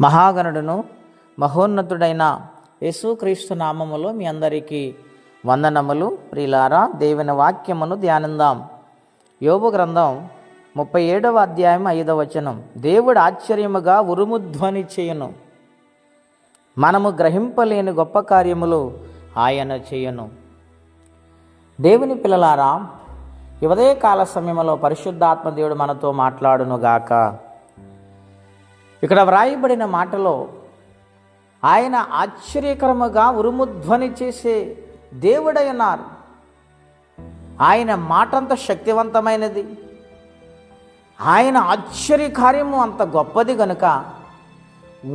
మహాగణుడును మహోన్నతుడైన యేసుక్రీస్తు నామములో మీ అందరికీ వందనములు. ప్రియులారా దేవుని వాక్యమును ధ్యానిందాం. యోగు గ్రంథం ముప్పై ఏడవ అధ్యాయం ఐదవ వచనం. దేవుడు ఆశ్చర్యముగా ఉరుముధ్వని చేయును. మనము గ్రహింపలేని గొప్ప కార్యములు ఆయన చేయను. దేవుని పిల్లలారా ఈ ఉదయకాల సమయంలో పరిశుద్ధాత్మ దేవుడు మనతో మాట్లాడునుగాక. ఇక్కడ వ్రాయబడిన మాటలో ఆయన ఆశ్చర్యకరముగా ఉరుముధ్వని చేసే దేవుడై ఉన్నారు ఆయన మాటంత శక్తివంతమైనది. ఆయన ఆశ్చర్యకార్యము అంత గొప్పది గనుక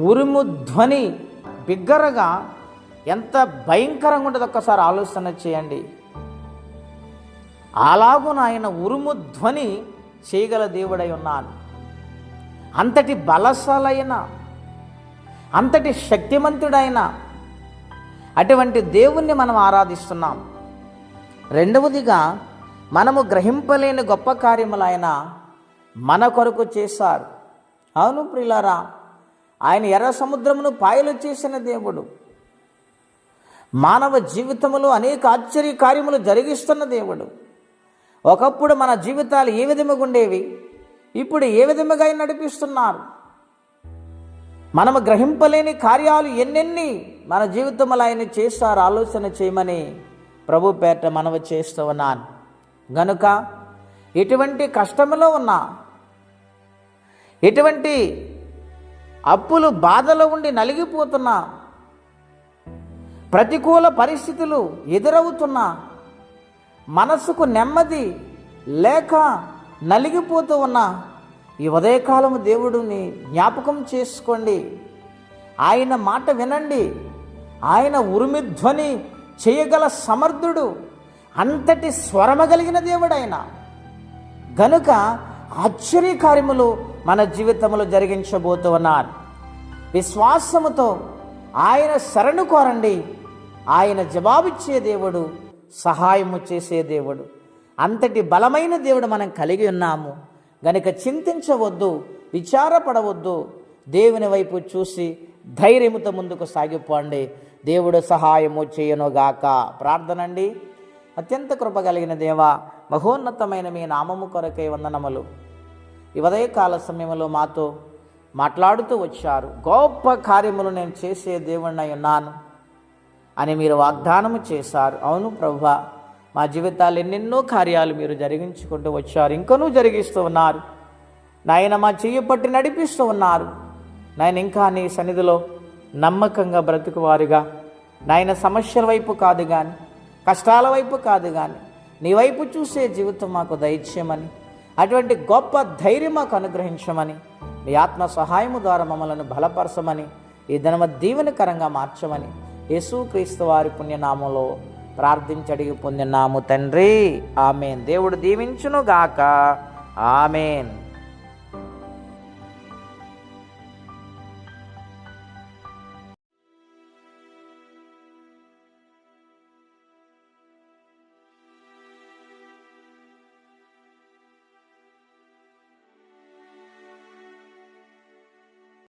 ఉరుము ధ్వని బిగ్గరగా ఎంత భయంకరంగా ఉంటుంది ఒక్కసారి ఆలోచన చేయండి. అలాగున ఆయన ఉరుము ధ్వని చేయగల దేవుడై ఉన్నాను అంతటి బలశాలైన అంతటి శక్తిమంతుడైన అటువంటి దేవుణ్ణి మనం ఆరాధిస్తున్నాం. రెండవదిగా మనము గ్రహింపలేని గొప్ప కార్యములైన మన కొరకు చేశారు. అవును ప్రిలారా ఆయన ఎర్ర సముద్రమును పాయలు చేసిన దేవుడు. మానవ జీవితంలో అనేక ఆశ్చర్య కార్యములు జరిగిస్తున్న దేవుడు. ఒకప్పుడు మన జీవితాలు ఏ విధముగా ఉండేవి? ఇప్పుడు ఏ విధముగా నడిపిస్తున్నారు? మనము గ్రహింపలేని కార్యాలు ఎన్నెన్ని మన జీవితంలో ఆయన చేస్తారు ఆలోచన చేయమని ప్రభు పేట మనవి చేస్తూ ఉన్నాను. గనుక ఎటువంటి కష్టములో ఉన్నా ఎటువంటి అప్పులు బాధలో ఉండి నలిగిపోతున్నా ప్రతికూల పరిస్థితులు ఎదురవుతున్నా మనసుకు నెమ్మది లేక నలిగిపోతూ ఉన్న ఈ ఉదయకాలం దేవుడిని జ్ఞాపకం చేసుకోండి. ఆయన మాట వినండి. ఆయన ఉరుమిధ్వని చేయగల సమర్థుడు అంతటి స్వరమగలిగిన దేవుడు ఆయన గనుక ఆశ్చర్యకార్యములు మన జీవితంలో జరిగించబోతూ ఉన్నారు. విశ్వాసముతో ఆయన శరణు కోరండి. ఆయన జవాబిచ్చే దేవుడు సహాయము చేసే దేవుడు. అంతటి బలమైన దేవుడు మనం కలిగి ఉన్నాము. గనుక చింతించవద్దు విచారపడవద్దు. దేవుని వైపు చూసి ధైర్యముతో ముందుకు సాగిపోండి. దేవుడు సహాయము చేయనుగాక. ప్రార్థనండి. అత్యంత కృప కలిగిన దేవ మహోన్నతమైన మీ నామము కొరకై వందనములు. ఈ ఉదయకాల సమయంలో మాతో మాట్లాడుతూ వచ్చారు. గొప్ప కార్యములు నేను చేసే దేవుణ్ణి ఉన్నాను అని మీరు వాగ్దానము చేశారు. అవును ప్రభా. మా జీవితాలు ఎన్నెన్నో కార్యాలు మీరు జరిగించుకుంటూ వచ్చారు. ఇంకనూ జరిగిస్తూ ఉన్నారు. నాయన మా చెయ్యి పట్టి నడిపిస్తూ ఉన్నారు. నాయన ఇంకా నీ సన్నిధిలో నమ్మకంగా బ్రతుకువారుగా. నాయన సమస్యల వైపు కాదు కానీ కష్టాల వైపు కాదు కానీ నీ వైపు చూసే జీవితం మాకు దయచేయమని అటువంటి గొప్ప ధైర్యం మాకు అనుగ్రహించమని నీ ఆత్మ సహాయము ద్వారా మమ్మలను బలపరచమని ఈ ధనమ దీవెనకరంగా మార్చమని యేసుక్రీస్తు వారి పుణ్యనామంలో ప్రార్థించడిగి పొందినాము తండ్రి. ఆమెన్. దేవుడు దీవించునుగాక. ఆమెన్.